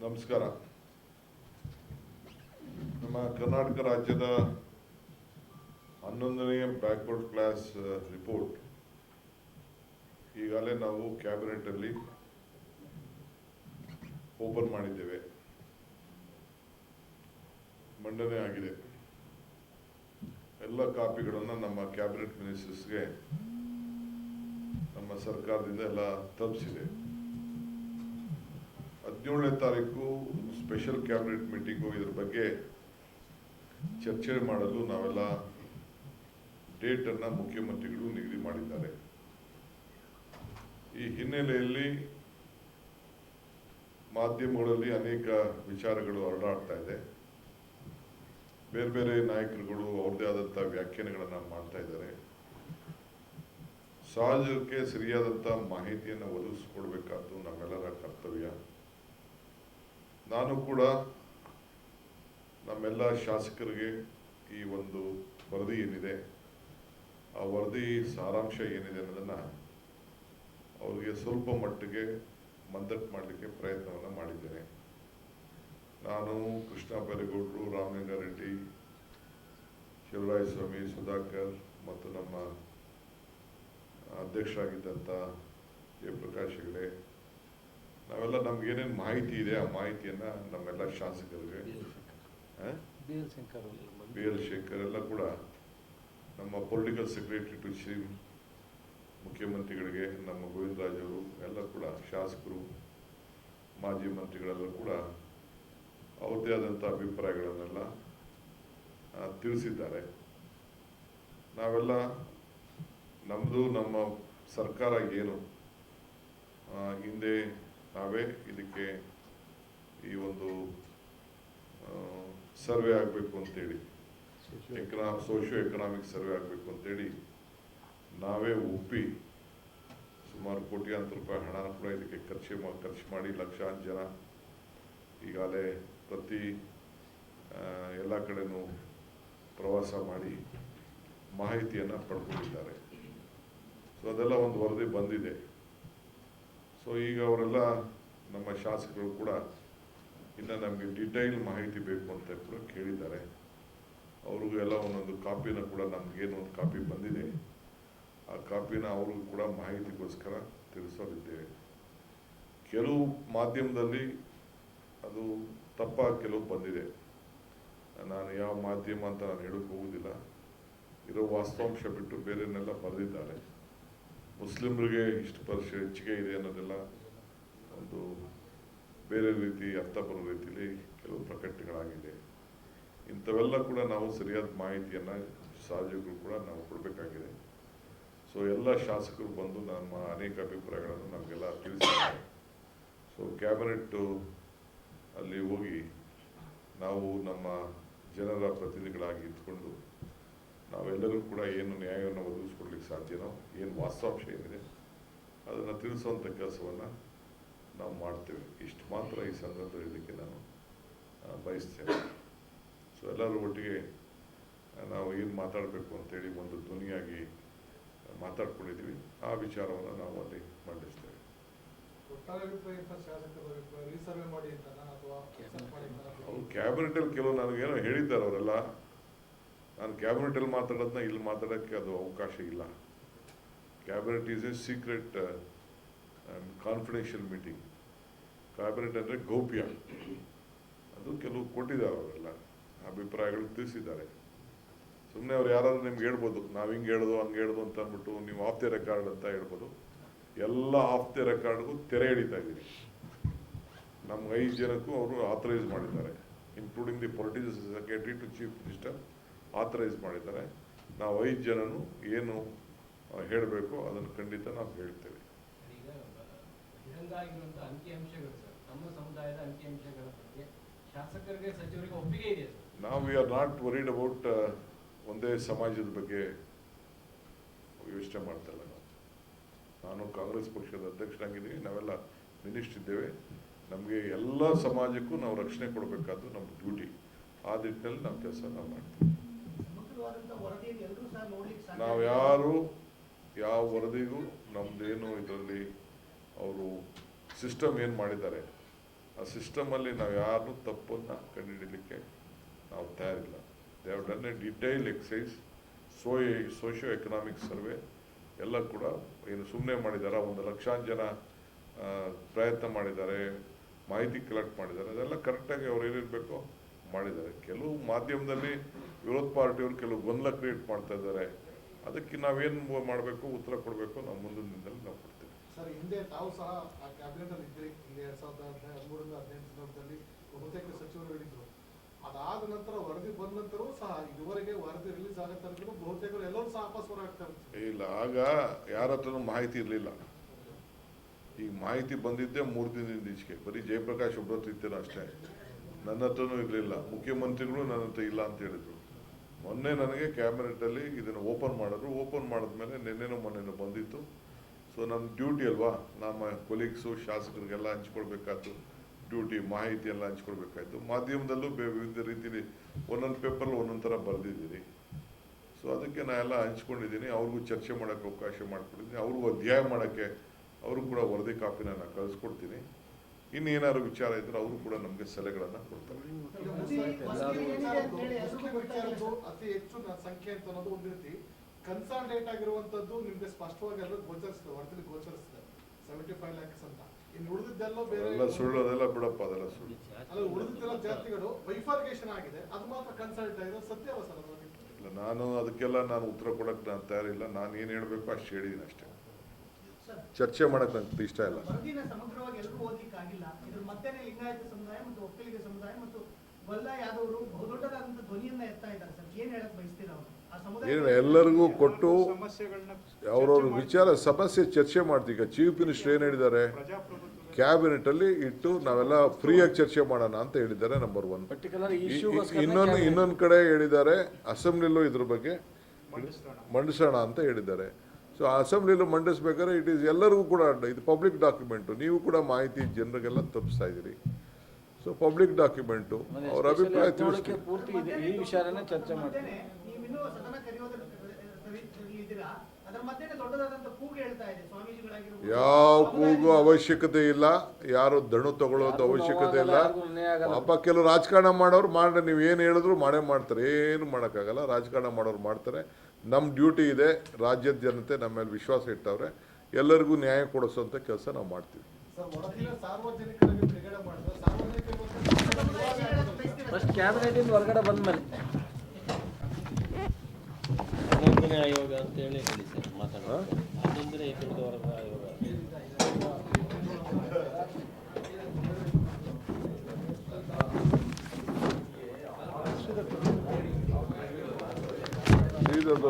ನಮಸ್ಕಾರ. ನಮ್ಮ ಕರ್ನಾಟಕ ರಾಜ್ಯದ ಹನ್ನೊಂದನೆಯ ಬ್ಯಾಕ್ವರ್ಡ್ ಕ್ಲಾಸ್ ರಿಪೋರ್ಟ್ ಈಗಾಗಲೇ ನಾವು ಕ್ಯಾಬಿನೆಟಲ್ಲಿ ಓಪನ್ ಮಾಡಿದ್ದೇವೆ. ಮಂಡನೆ ಆಗಿದೆ. ಎಲ್ಲ ಕಾಪಿಗಳನ್ನು ನಮ್ಮ ಕ್ಯಾಬಿನೆಟ್ ಮಿನಿಸ್ಟರ್ಸ್ಗೆ ನಮ್ಮ ಸರ್ಕಾರದಿಂದ ಎಲ್ಲ ತಲುಪಿಸಿದೆ ಹದಿನೇಳನೇ ತಾರೀಕು ಸ್ಪೆಷಲ್ ಕ್ಯಾಬಿನೆಟ್ ಮೀಟಿಂಗು ಇದ್ರ ಬಗ್ಗೆ ಚರ್ಚೆ ಮಾಡಲು ನಾವೆಲ್ಲ ಡೇಟನ್ನು ಮುಖ್ಯಮಂತ್ರಿಗಳು ನಿಗದಿ ಮಾಡಿದ್ದಾರೆ. ಈ ಹಿನ್ನೆಲೆಯಲ್ಲಿ ಮಾಧ್ಯಮಗಳಲ್ಲಿ ಅನೇಕ ವಿಚಾರಗಳು ಹರಡಾಡ್ತಾ ಇದೆ. ಬೇರೆ ಬೇರೆ ನಾಯಕರುಗಳು ಅವ್ರದ್ದೇ ಆದಂಥ ವ್ಯಾಖ್ಯಾನಗಳನ್ನು ಮಾಡ್ತಾ ಇದ್ದಾರೆ. ಸಹಜಕ್ಕೆ ಸರಿಯಾದಂಥ ಮಾಹಿತಿಯನ್ನು ಒದಗಿಸ್ಕೊಡ್ಬೇಕಾದ್ದು ನಮ್ಮೆಲ್ಲರ ಕರ್ತವ್ಯ. ನಾನು ಕೂಡ ನಮ್ಮೆಲ್ಲ ಶಾಸಕರಿಗೆ ಈ ಒಂದು ವರದಿ ಏನಿದೆ, ಆ ವರದಿ ಸಾರಾಂಶ ಏನಿದೆ ಅನ್ನೋದನ್ನು ಅವರಿಗೆ ಸ್ವಲ್ಪ ಮಟ್ಟಿಗೆ ಮಂದಟ್ಟು ಮಾಡಲಿಕ್ಕೆ ಪ್ರಯತ್ನವನ್ನು ಮಾಡಿದ್ದೇನೆ. ನಾನು ಕೃಷ್ಣ ಬೈರೇಗೌಡರು ರಾಮಲಿಂಗಾರೆಡ್ಡಿ ಶಿವರಾಯಸ್ವಾಮಿ ಸುಧಾಕರ್ ಮತ್ತು ನಮ್ಮ ಅಧ್ಯಕ್ಷರಾಗಿದ್ದಂಥ ಜಯಪ್ರಕಾಶ್ ಹೆಗಡೆ ನಾವೆಲ್ಲ ನಮ್ಗೆ ಏನೇನು ಮಾಹಿತಿ ಇದೆ ಆ ಮಾಹಿತಿಯನ್ನು ನಮ್ಮೆಲ್ಲ ಶಾಸಕರಿಗೆ? ಬಿ ಎಲ್ ಶೇಖರ್ ಎಲ್ಲ ಕೂಡ ನಮ್ಮ ಪೊಲಿಟಿಕಲ್ ಸೆಕ್ರೆಟರಿ ಟು ಶ್ರೀ ಮುಖ್ಯಮಂತ್ರಿಗಳಿಗೆ ನಮ್ಮ ಗೋವಿಂದರಾಜ್ ಅವರು ಎಲ್ಲ ಕೂಡ ಶಾಸಕರು ಮಾಜಿ ಮಂತ್ರಿಗಳೆಲ್ಲ ಕೂಡ ಅವ್ರದ್ದೇ ಆದಂಥ ಅಭಿಪ್ರಾಯಗಳನ್ನೆಲ್ಲ ತಿಳಿಸಿದ್ದಾರೆ. ನಾವೆಲ್ಲ ನಮ್ಮದು ನಮ್ಮ ಸರ್ಕಾರ ಏನು ಹಿಂದೆ ನಾವೇ ಇದಕ್ಕೆ ಈ ಒಂದು ಸರ್ವೆ ಆಗಬೇಕು ಅಂತೇಳಿ, ಎಕನಾ ಸೋಷಿಯೋ ಎಕನಾಮಿಕ್ ಸರ್ವೆ ಆಗಬೇಕು ಅಂತೇಳಿ ನಾವೇ ಒಪ್ಪಿ ಸುಮಾರು ಕೋಟ್ಯಾಂತರ ರೂಪಾಯಿ ಹಣ ಕೂಡ ಇದಕ್ಕೆ ಖರ್ಚು ಮಾ, ಖರ್ಚು ಮಾಡಿ ಲಕ್ಷಾಂತರ ಜನ ಈಗಾಗಲೇ ಪ್ರತಿ ಎಲ್ಲ ಕಡೆನೂ ಪ್ರವಾಸ ಮಾಡಿ ಮಾಹಿತಿಯನ್ನು ಪಡ್ಕೊಂಡಿದ್ದಾರೆ. ಸೊ ಅದೆಲ್ಲ ಒಂದು ವರದಿ ಬಂದಿದೆ. ಸೊ ಈಗ ಅವರೆಲ್ಲ ನಮ್ಮ ಶಾಸಕರು ಕೂಡ ಇನ್ನು ನಮಗೆ ಡಿಟೈಲ್ ಮಾಹಿತಿ ಬೇಕು ಅಂತ ಕೂಡ ಕೇಳಿದ್ದಾರೆ. ಅವ್ರಿಗೂ ಎಲ್ಲ ಒಂದೊಂದು ಕಾಪಿನ ಕೂಡ ನಮಗೇನು ಒಂದು ಕಾಪಿ ಬಂದಿದೆ. ಆ ಕಾಪಿನ ಅವ್ರಿಗೂ ಕೂಡ ಮಾಹಿತಿಗೋಸ್ಕರ ತಿಳಿಸೋರಿದ್ದೇವೆ ಕೆಲವು ಮಾಧ್ಯಮದಲ್ಲಿ ಅದು ತಪ್ಪ ಕೆಲವು ಬಂದಿದೆ. ನಾನು ಯಾವ ಮಾಧ್ಯಮ ಅಂತ ನಾನು ಹೇಳೋಕ್ಕೆ ಹೋಗುವುದಿಲ್ಲ ಇರೋ ವಾಸ್ತವಾಂಶ ಬಿಟ್ಟು ಬೇರೆನೆಲ್ಲ ಬರೆದಿದ್ದಾರೆ. ಮುಸ್ಲಿಮರಿಗೆ ಇಷ್ಟು ಪರ್ಶ ಹೆಚ್ಚಿಗೆ ಇದೆ ಅನ್ನೋದೆಲ್ಲ ಒಂದು ಬೇರೆ ರೀತಿ ಅರ್ಥ ಬರೋ ರೀತಿಯಲ್ಲಿ ಕೆಲವು ಪ್ರಕಟಣೆಗಳಾಗಿದೆ. ಇಂಥವೆಲ್ಲ ಕೂಡ ನಾವು ಸರಿಯಾದ ಮಾಹಿತಿಯನ್ನು ಸಹಜಗಳು ಕೂಡ ನಾವು ಕೊಡಬೇಕಾಗಿದೆ. ಸೊ ಎಲ್ಲ ಶಾಸಕರು ಬಂದು ನಮ್ಮ ಅನೇಕ ಅಭಿಪ್ರಾಯಗಳನ್ನು ನಮಗೆಲ್ಲ ತಿಳಿಸಿದ್ದಾರೆ. ಸೊ ಕ್ಯಾಬಿನೆಟ್ಟು ಅಲ್ಲಿ ಹೋಗಿ ನಾವು ನಮ್ಮ ಜನರ ಪ್ರತಿನಿಧಿಗಳಾಗಿ ಇದ್ಕೊಂಡು ನಾವೆಲ್ಲರೂ ಕೂಡ ಏನು ನ್ಯಾಯವನ್ನು ಒದಗಿಸ್ಕೊಡ್ಲಿಕ್ಕೆ ಸಾಧ್ಯನೋ, ಏನು ವಾಸ್ತವಾಂಶ ಏನಿದೆ, ಅದನ್ನು ತಿಳಿಸುವಂಥ ಕೆಲಸವನ್ನು ನಾವು ಮಾಡ್ತೇವೆ. ಇಷ್ಟು ಮಾತ್ರ ಈ ಸಂದರ್ಭದಲ್ಲಿ ಇದಕ್ಕೆ ನಾನು ಬಯಸ್ತೇನೆ. ಸೊ ಎಲ್ಲರೂ ಒಟ್ಟಿಗೆ ನಾವು ಏನು ಮಾತಾಡಬೇಕು ಅಂತೇಳಿ ಒಂದು ಧ್ವನಿಯಾಗಿ ಮಾತಾಡ್ಕೊಂಡಿದ್ದೀವಿ. ಆ ವಿಚಾರವನ್ನು ನಾವು ಅಲ್ಲಿ ಮಂಡಿಸ್ತೇವೆ? ಅವ್ರು ಕ್ಯಾಬಿನೆಟಲ್ಲಿ ಕೆಲವು ನನಗೇನೋ ಹೇಳಿದ್ದಾರೆ ಅವರೆಲ್ಲ. ನಾನು ಕ್ಯಾಬಿನೆಟಲ್ಲಿ ಮಾತಾಡೋದನ್ನ ಇಲ್ಲಿ ಮಾತಾಡೋಕ್ಕೆ ಅದು ಅವಕಾಶ ಇಲ್ಲ. Cabinet is a secret confidential meeting cabinet ಅಂದರೆ ಗೌಪ್ಯ. ಅದು ಕೆಲವು ಕೊಟ್ಟಿದ್ದಾರೆ ಅವರೆಲ್ಲ ಅಭಿಪ್ರಾಯಗಳು ತಿಳಿಸಿದ್ದಾರೆ. ಸುಮ್ಮನೆ ಅವ್ರು ಯಾರಾದರೂ ನಿಮ್ಗೆ ಹೇಳ್ಬೋದು. ನಾವು ಹಿಂಗೆ ಹೇಳೋದು, ಹಂಗೆ ಹೇಳೋದು ಅಂತ ಅಂದ್ಬಿಟ್ಟು ನೀವು ಆಫ್ ದಿ ರೆಕಾರ್ಡ್ ಅಂತ ಹೇಳ್ಬೋದು. ಎಲ್ಲ ಆಫ್ ದಿ ರೆಕಾರ್ಡ್ಗೂ ತೆರೆ ಹಿಡಿತಾ ಇದ್ದೀನಿ. ನಮ್ಮ ಐದು ಜನಕ್ಕೂ ಅವರು ಆಥರೈಸ್ ಮಾಡಿದ್ದಾರೆ. Including the political secretary to chief minister authorise ಮಾಡಿದ್ದಾರೆ. ನಾವು ಐದು ಜನನು ಏನು ಹೇಳಬೇಕು ಅದನ್ನು ಖಂಡಿತ ನಾವು ಹೇಳ್ತೇವೆ. ಬಹಿರಂಗ ಆಗಿರುವಂತಹ ಅಂಕಿಅಂಶಗಳು ಸರ್. ನಮ್ಮ ಸಮುದಾಯದ ಅಂಕಿಅಂಶಗಳ ಬಗ್ಗೆ ಶಾಸಕರಿಗೆ ಸಚಿವರಿಗೆ ಒಪ್ಪಿಗೆ ಇದೆ ನಾವ್ we are not worried about ಒಂದೇ ಸಮಾಜದ ಬಗ್ಗೆ ಯೋಚನೆ ಮಾಡ್ತಾ ಇಲ್ಲ ನಾವು. ನಾನು ಕಾಂಗ್ರೆಸ್ ಪಕ್ಷದ ಅಧ್ಯಕ್ಷನಾಗಿದ್ದೀವಿ ನಾವೆಲ್ಲ ಮಿನಿಸ್ಟ್ ಇದ್ದೇವೆ ನಮಗೆ ಎಲ್ಲ ಸಮಾಜಕ್ಕೂ ನಾವು ರಕ್ಷಣೆ ಕೊಡಬೇಕಾದ್ದು ನಮ್ಮ ಡ್ಯೂಟಿ. ಆ ನಿಟ್ಟಿನಲ್ಲಿ ನಾವು ಕೆಲಸ ನಾವು ಮಾಡ್ತೀವಿ. ನಾವು ಯಾರು ಯಾವ ವರದಿಗೂ ನಮ್ದೇನು ಇದರಲ್ಲಿ ಅವರು ಸಿಸ್ಟಮ್ ಏನು ಮಾಡಿದ್ದಾರೆ? ಆ ಸಿಸ್ಟಮಲ್ಲಿ ನಾವು ಯಾರನ್ನು ತಪ್ಪನ್ನು ಕಂಡುಹಿಡಲಿಕ್ಕೆ ನಾವು ತಯಾರಿಲ್ಲ. They have done a detail exercise so socio economic survey ಎಲ್ಲ ಕೂಡ ಏನು ಸುಮ್ಮನೆ ಮಾಡಿದ್ದಾರೆ ಒಂದು ಲಕ್ಷಾಂತರ ಜನ ಪ್ರಯತ್ನ ಮಾಡಿದ್ದಾರೆ, ಮಾಹಿತಿ ಕಲೆಕ್ಟ್ ಮಾಡಿದ್ದಾರೆ. ಅದೆಲ್ಲ ಕರೆಕ್ಟಾಗಿ ಅವ್ರು ಏನಿರಬೇಕು ಮಾಡಿದ್ದಾರೆ. ಕೆಲವು ಮಾಧ್ಯಮದಲ್ಲಿ ವಿರೋಧ ಪಾರ್ಟಿಯವರು ಕೆಲವು ಗೊಂದಲ ಕ್ರಿಯೇಟ್ ಮಾಡ್ತಾ ಇದ್ದಾರೆ. ಅದಕ್ಕೆ ನಾವೇನು ಮಾಡಬೇಕು, ಉತ್ತರ ಕೊಡಬೇಕು ನಾವು ಮುಂದಿನ ದಿನದಲ್ಲಿ ನಾವು ಸರ್, ಹಿಂದೆ ತಾವು ಸಹ ಆ ಕ್ಯಾಬಿನೆಟ್ ಅಲ್ಲಿ ಇದ್ರಿ ಹಿಂದೆ ಎರಡ್ ಸಾವಿರದ ಹದಿನೈದು ಹದಿಮೂರರಿಂದ ಹದಿನೆಂಟು ಸಂದರ್ಭದಲ್ಲಿ ಬಹುತೇಕ ಸಚಿವರುಗಳಿದ್ರು. ಅದಾದ ನಂತರ ವರದಿ ಬಂದ ನಂತರವೂ ಸಹ ಇದುವರೆಗೆ ವರದಿ ರಿಲೀಸ್ ಆಗೋ ತನಕ ಬಹುತೇಕರು ಎಲ್ಲರೂ ಸಹ ವಾಪಸ್ ಇರ್ತಾರೆ ಇಲ್ಲ, ಆಗ ಯಾರ ಹತ್ರನೂ ಮಾಹಿತಿ ಇರಲಿಲ್ಲ. ಈಗ ಮಾಹಿತಿ ಬಂದಿದ್ದೆ ಮೂರು ದಿನದಿಂದ ಈಚೆಗೆ. ಬರೀ ಜಯಪ್ರಕಾಶ್ ಒಬ್ಬರ ಇತ್ತೇನೋ ಅಷ್ಟೇ. ನನ್ನ ಹತ್ರನೂ ಇರಲಿಲ್ಲ. ಮುಖ್ಯಮಂತ್ರಿಗಳು ನನ್ನ ಹತ್ರ ಇಲ್ಲ ಅಂತ ಹೇಳಿದ್ರು. ಮೊನ್ನೆ ನನಗೆ ಕ್ಯಾಬಿನೆಟಲ್ಲಿ ಇದನ್ನು ಓಪನ್ ಮಾಡಿದ್ರು. ಓಪನ್ ಮಾಡಿದ್ಮೇಲೆ ನಿನ್ನೆನೋ ಮೊನ್ನೆನೋ ಬಂದಿತ್ತು. ಸೊ ನಮ್ಮ ಡ್ಯೂಟಿ ಅಲ್ವಾ? ನಮ್ಮ ಕೊಲೀಗ್ಸು ಶಾಸಕರಿಗೆಲ್ಲ ಹಂಚ್ಕೊಳ್ಬೇಕಾಯ್ತು ಡ್ಯೂಟಿ ಮಾಹಿತಿ ಎಲ್ಲ ಹಂಚ್ಕೊಳ್ಬೇಕಾಯ್ತು ಮಾಧ್ಯಮದಲ್ಲೂ ವಿವಿಧ ರೀತಿಲಿ ಒಂದೊಂದು ಪೇಪರಲ್ಲಿ ಒಂದೊಂದು ಥರ ಬರೆದಿದ್ದೀನಿ ಸೊ ಅದಕ್ಕೆ ನಾ ಎಲ್ಲ ಹಂಚ್ಕೊಂಡಿದ್ದೀನಿ. ಅವ್ರಿಗೂ ಚರ್ಚೆ ಮಾಡೋಕ್ಕೆ ಅವಕಾಶ ಮಾಡಿಕೊಟ್ಟಿದ್ದೀನಿ. ಅವ್ರಿಗೂ ಅಧ್ಯಾಯ ಮಾಡೋಕ್ಕೆ ಅವರು ಕೂಡ ವರದಿ ಕಾಪಿನ ನಾನು ಕಳಿಸ್ಕೊಡ್ತೀನಿ. ಇನ್ನೇನಾದ್ರು ವಿಚಾರ ಇದ್ರೆ ಅವರು ಕೂಡ ನಮಗೆ ಸಲಹೆಗಳನ್ನು ಕೊಡ್ತಾರೆ. ಅಂತ ಹೆಚ್ಚು ಸಂಖ್ಯೆ ಕನ್ಸಾಲ್ಟೇಟ್ ಆಗಿರುವಂತದ್ದು ನಿಮ್ಗೆ ಸ್ಪಷ್ಟವಾಗಿ ಎಲ್ಲ ಗೋಚರಿಸ್ತದೆ ಹೊರತಲ್ಲಿ ಗೋಚರಿಸ್ತದೆ. ಸೆವೆಂಟಿ ಫೈವ್ ಲ್ಯಾಕ್ಸ್ ಅಂತ. ಇನ್ನು ಉಳಿದಿದ್ದೆಲ್ಲ ಬೇರೆ ಸುಳ್ಳು ಅದೆಲ್ಲ ಬಿಡಪ್ಪ ಅದೆಲ್ಲ ಸುಳ್ಳು. ಅಲ್ಲ ಉಳಿದಿದ್ದೆಲ್ಲ ಜಾತಿಗಳು ಬೈಫಾರ್ಗೇಷನ್ ಆಗಿದೆ. ಅದು ಮಾತ್ರ ಕನ್ಸಲ್ಟ್ ಆಗಿದೆ ಸತ್ಯವ ಸರ್ ಇಲ್ಲ ನಾನು ಅದಕ್ಕೆಲ್ಲ ನಾನು ಉತ್ತರ ಕೊಡಕ್ಕೆ ನಾನು ತಯಾರಿಲ್ಲ. ನಾನು ಏನು ಹೇಳಬೇಕು ಅಷ್ಟು ಹೇಳಿದ್ದೀನಿ ಅಷ್ಟೇ. ಸರ್, ಚರ್ಚೆ ಮಾಡಕ್ ನಂಗೆ ಇಷ್ಟ ಇಲ್ಲ. ಸಮಗ್ರವಾಗಿ ಎಲ್ಲರೂ ಓದ್ಲಿಕ್ಕೆ ಆಗಿಲ್ಲ ಇದ್ರ ಮತ್ತೆ ಲಿಂಗಾಯತ ಸಮುದಾಯ ಮತ್ತು ಒಕ್ಕಲಿಗ ಸಮುದಾಯ ಮತ್ತು ಗೊಲ್ಲ ಯಾದವರು ಬಹುದೊಡ್ಡದಾದಂತ ಧ್ವನಿಯನ್ನ ಎತ್ತಾ ಇದ್ದಾರೆ ಸರ್. ಏನ್ ಹೇಳಕ್ ಬಯಸ್ತೀರಾ ಅವರು? ಏನು ಎಲ್ಲರಿಗೂ ಕೊಟ್ಟು ಅವರವ್ರ ವಿಚಾರ ಸಮಸ್ಯೆ ಚರ್ಚೆ ಮಾಡ್ತೀವಿ. ಈಗ ಚೀಫ್ ಮಿನಿಸ್ಟರ್ ಏನು ಹೇಳಿದ್ದಾರೆ? ಕ್ಯಾಬಿನೆಟಲ್ಲಿ ಇಟ್ಟು ನಾವೆಲ್ಲ ಫ್ರೀಯಾಗಿ ಚರ್ಚೆ ಮಾಡೋಣ ಅಂತ ಹೇಳಿದ್ದಾರೆ ನಂಬರ್ ಒನ್ ಇನ್ನೊಂದು ಇನ್ನೊಂದು ಕಡೆ ಹೇಳಿದ್ದಾರೆ ಅಸೆಂಬ್ಲಿಲೂ ಇದ್ರ ಬಗ್ಗೆ. ಮಂಡಿಸೋಣ ಅಂತ ಹೇಳಿದ್ದಾರೆ. ಸೊ ಅಸೆಂಬ್ಲಿಲೂ ಮಂಡಿಸ್ಬೇಕಾದ್ರೆ ಇಟ್ ಈಸ್ ಎಲ್ಲರಿಗೂ ಕೂಡ ಇದು ಪಬ್ಲಿಕ್ ಡಾಕ್ಯುಮೆಂಟು ನೀವು ಕೂಡ ಮಾಹಿತಿ ಜನರಿಗೆಲ್ಲ ತಪ್ಪಿಸ್ತಾ ಇದ್ದೀರಿ. ಸೊ ಪಬ್ಲಿಕ್ ಡಾಕ್ಯುಮೆಂಟು ಅವ್ರ ಅಭಿಪ್ರಾಯ ತಿಳಿಸ್ತೀವಿ ನೀವಿನ್ನೂ ಸದನ ಕರೆಯೋದ್ರ ಅದರ ಮಧ್ಯೆ ದೊಡ್ಡದಾದಂತ ಕೂಗು ಹೇಳ್ತಾ ಇದೆ ಸ್ವಾಮೀಜಿಗಳಾಗಿರ್ಬೋದು. ಯಾವ ಕೂಗು ಅವಶ್ಯಕತೆ ಇಲ್ಲ. ಯಾರು ದಣು ತಗೊಳ್ಳೋದು ಅವಶ್ಯಕತೆ ಇಲ್ಲ. ಅಪ್ಪ ಪಾಪ ಕೆಲವು ರಾಜಕಾರಣ ಮಾಡೋರು ಮಾಡಿ ನೀವು ಏನು ಹೇಳಿದ್ರು ಮಾಡೇ ಮಾಡ್ತಾರೆ. ಏನು ಮಾಡೋಕ್ಕಾಗಲ್ಲ. ರಾಜಕಾರಣ ಮಾಡೋರು ಮಾಡ್ತಾರೆ. ನಮ್ಮ ಡ್ಯೂಟಿ ಇದೆ. ರಾಜ್ಯದ ಜನತೆ ನಮ್ಮ ಮೇಲೆ ವಿಶ್ವಾಸ ಇಟ್ಟವ್ರೆ. ಎಲ್ಲರಿಗೂ ನ್ಯಾಯ ಕೊಡಿಸೋಂಥ ಕೆಲಸ ನಾವು ಮಾಡ್ತೀವಿ. ಫಸ್ಟ್ ಕ್ಯಾಬಿನೆಟ್ ಇಂದ ಹೊರಗಡೆ ಬಂದ್ಮೇಲೆ. ಹನ್ನೊಂದನೇ ಆಯೋಗ ಅಂತೇಳಿ ಹೇಳಿ ಸರ್ ಮಾತಾಡೋದು ಹನ್ನೊಂದನೇ ಹಿಂದುಳಿದ ವರ್ಗ ಆಯೋಗ ಶ್ರೀಧರ್